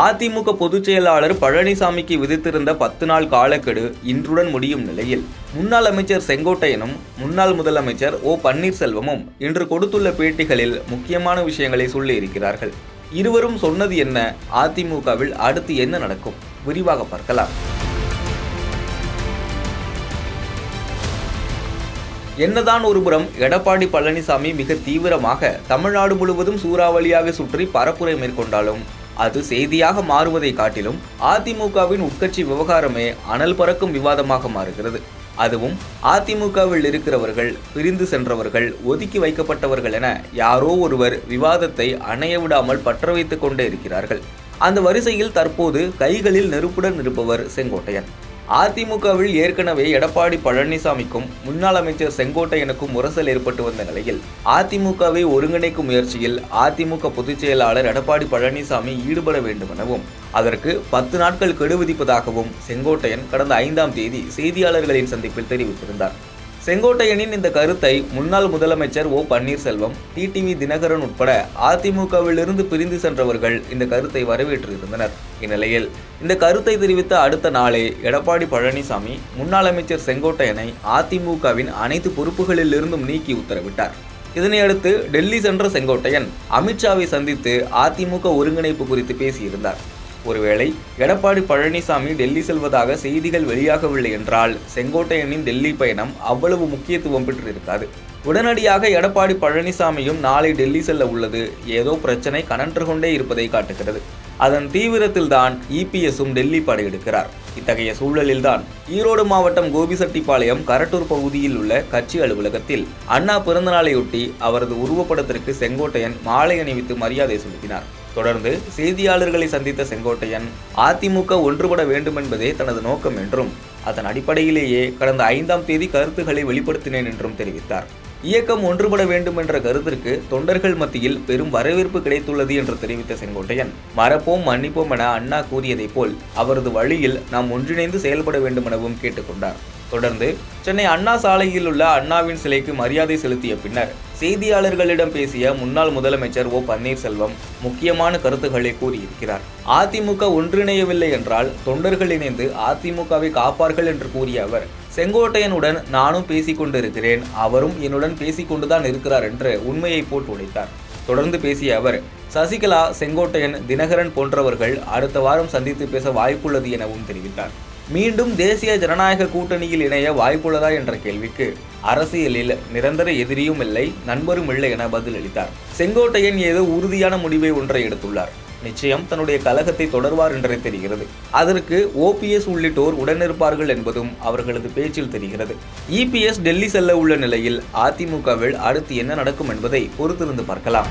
அதிமுக பொதுச் செயலாளர் பழனிசாமிக்கு விதித்திருந்த பத்து நாள் காலக்கெடு இன்றுடன் முடியும் நிலையில். முன்னாள் அமைச்சர் செங்கோட்டையனும் முன்னாள் முதலமைச்சர் ஓ பன்னீர்செல்வமும் இன்று கொடுத்துள்ள பேட்டிகளில் முக்கியமான விஷயங்களை சொல்லியிருக்கிறார்கள் இருவரும் சொன்னது என்ன? அதிமுகவில் அடுத்து என்ன நடக்கும்? விரிவாக பார்க்கலாம். என்னதான் ஒருபுறம் எடப்பாடி பழனிசாமி மிக தீவிரமாக தமிழ்நாடு முழுவதும் சூறாவளியாக சுற்றி பரப்புரை மேற்கொண்டாலும் அது செய்தியாக மாறுவதை காட்டிலும் அதிமுகவின் உட்கட்சி விவகாரமே அனல் பறக்கும் விவாதமாக மாறுகிறது. அதுவும் அதிமுகவில் இருக்கிறவர்கள் பிரிந்து சென்றவர்கள் ஒதுக்கி வைக்கப்பட்டவர்கள் என யாரோ ஒருவர் விவாதத்தை அணைய விடாமல் பற்ற வைத்துக் கொண்டே இருக்கிறார்கள். அந்த வரிசையில் தற்போது கைகளில் நெருப்புடன் இருப்பவர் செங்கோட்டையன். அதிமுகவில் ஏற்கனவே எடப்பாடி பழனிசாமிக்கும் முன்னாள் அமைச்சர் செங்கோட்டையனுக்கும் முரசல் ஏற்பட்டு வந்த நிலையில் அதிமுகவை ஒருங்கிணைக்கும் முயற்சியில் அதிமுக பொதுச் செயலாளர் எடப்பாடி பழனிசாமி ஈடுபட வேண்டும் எனவும் அதற்கு பத்து நாட்கள் கெடு விதிப்பதாகவும் செங்கோட்டையன் கடந்த ஐந்தாம் தேதி செய்தியாளர்களின் சந்திப்பில் தெரிவித்திருந்தார். செங்கோட்டையனின் இந்த கருத்தை முன்னாள் முதலமைச்சர் ஓ பன்னீர்செல்வம் டிடிவி தினகரன் உட்பட அதிமுகவிலிருந்து பிரிந்து சென்றவர்கள் இந்த கருத்தை வரவேற்றிருந்தனர். இந்நிலையில் இந்த கருத்தை தெரிவித்த அடுத்த நாளே எடப்பாடி பழனிசாமி முன்னாள் அமைச்சர் செங்கோட்டையனை அதிமுகவின் அனைத்து பொறுப்புகளிலிருந்தும் நீக்கி உத்தரவிட்டார். இதனையடுத்து டெல்லி சென்ற செங்கோட்டையன் அமித்ஷாவை சந்தித்து அதிமுக ஒருங்கிணைப்பு குறித்து பேசியிருந்தார். ஒருவேளை எடப்பாடி பழனிசாமி டெல்லி செல்வதாக செய்திகள் வெளியாகவில்லை என்றால் செங்கோட்டையனின் டெல்லி பயணம் அவ்வளவு முக்கியத்துவம் பெற்றிருக்காது. உடனடியாக எடப்பாடி பழனிசாமியும் நாளை டெல்லி செல்ல உள்ளது. ஏதோ பிரச்சனை கனன்று கொண்டே இருப்பதை காட்டுகிறது. அதன் தீவிரத்தில்தான் இபிஎஸும் டெல்லி படையெடுக்கிறார் இத்தகைய சூழலில்தான் ஈரோடு மாவட்டம் கோபிசெட்டிப்பாளையம் கரட்டூர் பகுதியில் உள்ள கட்சி அலுவலகத்தில் அண்ணா பிறந்தநாளையொட்டி அவரது உருவப்படத்திற்கு செங்கோட்டையன் மாலை அணிவித்து மரியாதை செலுத்தினார். தொடர்ந்து செய்தியாளர்களை சந்தித்த செங்கோட்டையன் அதிமுக ஒன்றுபட வேண்டும் என்பதே தனது நோக்கம் என்றும் அதன் அடிப்படையிலேயே கடந்த ஐந்தாம் தேதி கருத்துக்களை வெளிப்படுத்தினேன் என்றும் தெரிவித்தார். இயக்கம் ஒன்றுபட வேண்டும் என்ற கருத்திற்கு தொண்டர்கள் மத்தியில் பெரும் வரவேற்பு கிடைத்துள்ளது என்று தெரிவித்த செங்கோட்டையன். மறப்போம் மன்னிப்போம் என அண்ணா கூறியதைப் போல் அவரது வழியில் நாம் ஒன்றிணைந்து செயல்பட வேண்டும் எனவும் கேட்டுக்கொண்டார் தொடர்ந்து சென்னை அண்ணா சாலையில் உள்ள அண்ணாவின் சிலைக்கு மரியாதை செலுத்திய பின்னர் செய்தியாளர்களிடம் பேசிய முன்னாள் முதலமைச்சர் ஓ. பன்னீர்செல்வம் முக்கியமான கருத்துக்களை கூறியிருக்கிறார். அதிமுக ஒன்றிணையவில்லை என்றால் தொண்டர்கள் இணைந்து அதிமுகவை காப்பார்கள் என்று கூறிய அவர் செங்கோட்டையனுடன் நானும் பேசிக்கொண்டிருக்கிறேன். அவரும் என்னுடன் பேசிக்கொண்டுதான் இருக்கிறார் என்று உண்மையை போட்டு உடைத்தார். தொடர்ந்து பேசிய அவர் சசிகலா செங்கோட்டையன் தினகரன் போன்றவர்கள் அடுத்த வாரம் சந்தித்து பேச வாய்ப்புள்ளது எனவும் தெரிவித்தார். மீண்டும் தேசிய ஜனநாயக கூட்டணியில் இணைய வாய்ப்புள்ளதா என்ற கேள்விக்கு அரசியலில் நிரந்தர எதிரியும் இல்லை நண்பரும் இல்லை என பதிலளித்தார். செங்கோட்டையன் ஏதோ உறுதியான முடிவை ஒன்றை எடுத்துள்ளார். நிச்சயம் தன்னுடைய கழகத்தை தொடர்வார் என்றே தெரிகிறது. அதற்கு ஓபிஎஸ் உள்ளிட்டோர் உடனிருப்பார்கள் என்பதும் அவர்களது பேச்சில் தெரிகிறது. இபிஎஸ் டெல்லி செல்ல உள்ள நிலையில் அதிமுகவில் அடுத்து என்ன நடக்கும் என்பதை பொறுத்திருந்து பார்க்கலாம்.